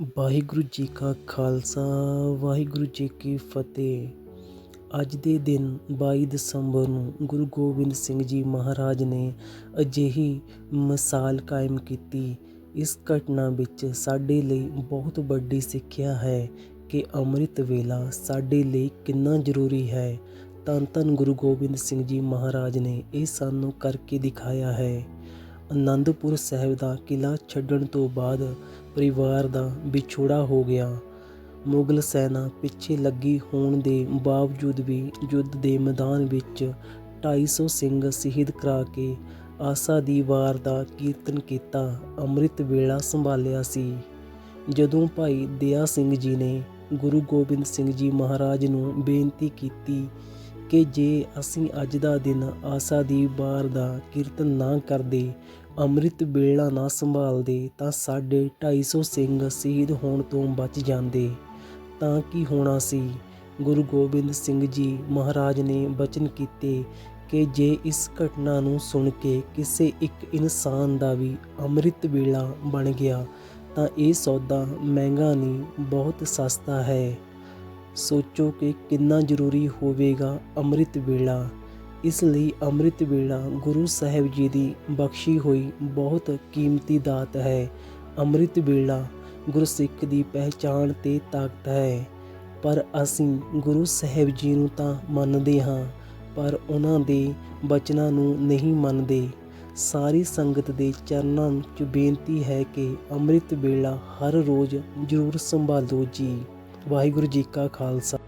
ਵਾਹਿਗੁਰੂ ਜੀ ਕਾ ਖਾਲਸਾ, ਵਾਹਿਗੁਰੂ ਜੀ ਕੀ ਫਤਿਹ। ਅੱਜ ਦੇ ਦਿਨ 22 ਦਸੰਬਰ ਨੂੰ ਗੁਰੂ ਗੋਬਿੰਦ ਸਿੰਘ ਜੀ ਮਹਾਰਾਜ ਨੇ ਅਜਿਹੀ ਮਿਸਾਲ ਕਾਇਮ ਕੀਤੀ। ਇਸ ਘਟਨਾ ਵਿੱਚ ਸਾਡੇ ਲਈ ਬਹੁਤ ਵੱਡੀ ਸਿੱਖਿਆ ਹੈ ਕਿ ਅੰਮ੍ਰਿਤ ਵੇਲਾ ਸਾਡੇ ਲਈ ਕਿੰਨਾ ਜ਼ਰੂਰੀ ਹੈ। ਧੰਨ ਧੰਨ ਗੁਰੂ ਗੋਬਿੰਦ ਸਿੰਘ ਜੀ ਮਹਾਰਾਜ ਨੇ ਇਹ ਸਾਨੂੰ ਕਰਕੇ ਦਿਖਾਇਆ ਹੈ। ਅਨੰਦਪੁਰ ਸਾਹਿਬ ਦਾ ਕਿਲ੍ਹਾ ਛੱਡਣ ਤੋਂ ਬਾਅਦ ਪਰਿਵਾਰ ਦਾ ਵਿਛੋੜਾ ਹੋ ਗਿਆ। ਮੁਗਲ ਸੈਨਾ ਪਿੱਛੇ ਲੱਗੀ ਹੋਣ ਦੇ ਬਾਵਜੂਦ ਵੀ ਯੁੱਧ ਦੇ ਮੈਦਾਨ ਵਿੱਚ 250 ਸਿੰਘ ਸ਼ਹੀਦ ਕਰਾ ਕੇ ਆਸਾ ਦੀ ਵਾਰ ਦਾ ਕੀਰਤਨ ਕੀਤਾ, ਅੰਮ੍ਰਿਤ ਵੇਲਾ ਸੰਭਾਲਿਆ ਸੀ। ਜਦੋਂ ਭਾਈ ਦਇਆ ਸਿੰਘ ਜੀ ਨੇ ਗੁਰੂ ਗੋਬਿੰਦ ਸਿੰਘ ਜੀ ਮਹਾਰਾਜ ਨੂੰ ਬੇਨਤੀ ਕੀਤੀ ਕਿ ਜੇ ਅਸੀਂ ਅੱਜ ਦਾ ਦਿਨ ਆਸਾ ਦੀ ਵਾਰ ਦਾ ਕੀਰਤਨ ਨਾ ਕਰਦੇ ਅੰਮ੍ਰਿਤ ਵੇਲਾ ਨਾ ਸੰਭਾਲਦੇ ਤਾਂ ਸਾਡੇ 250 ਸਿੰਘ ਸ਼ਹੀਦ ਹੋਣ ਤੋਂ ਬਚ ਜਾਂਦੇ। ਤਾਂ ਕੀ ਹੋਣਾ ਸੀ? ਗੁਰੂ ਗੋਬਿੰਦ ਸਿੰਘ ਜੀ ਮਹਾਰਾਜ ਨੇ ਬਚਨ ਕੀਤੇ ਕਿ ਜੇ ਇਸ ਘਟਨਾ ਨੂੰ ਸੁਣ ਕੇ ਕਿਸੇ ਇੱਕ ਇਨਸਾਨ ਦਾ ਵੀ ਅੰਮ੍ਰਿਤ ਵੇਲਾ ਬਣ ਗਿਆ, ਤਾਂ ਇਹ ਸੌਦਾ ਮਹਿੰਗਾ ਨਹੀਂ, ਬਹੁਤ ਸਸਤਾ ਹੈ। ਸੋਚੋ ਕਿ ਕਿੰਨਾ ਜ਼ਰੂਰੀ ਹੋਵੇਗਾ ਅੰਮ੍ਰਿਤ ਵੇਲਾ। ਇਸ ਲਈ ਅੰਮ੍ਰਿਤ ਵੇਲਾ ਗੁਰੂ ਸਾਹਿਬ ਜੀ ਦੀ ਬਖਸ਼ੀ ਹੋਈ ਬਹੁਤ ਕੀਮਤੀ ਦਾਤ ਹੈ। ਅੰਮ੍ਰਿਤ ਵੇਲਾ ਗੁਰਸਿੱਖ ਦੀ ਪਹਿਚਾਣ ਤੇ ਤਾਕਤ ਹੈ। ਪਰ ਅਸੀਂ ਗੁਰੂ ਸਾਹਿਬ ਜੀ ਨੂੰ ਤਾਂ ਮੰਨਦੇ ਹਾਂ, ਪਰ ਉਹਨਾਂ ਦੇ ਬਚਨਾਂ ਨੂੰ ਨਹੀਂ ਮੰਨਦੇ। ਸਾਰੀ ਸੰਗਤ ਦੇ ਚਰਨਾਂ 'ਚ ਬੇਨਤੀ ਹੈ ਕਿ ਅੰਮ੍ਰਿਤ ਵੇਲਾ ਹਰ ਰੋਜ਼ ਜ਼ਰੂਰ ਸੰਭਾਲੋ ਜੀ। ਵਾਹਿਗੁਰੂ ਜੀ ਕਾ ਖਾਲਸਾ।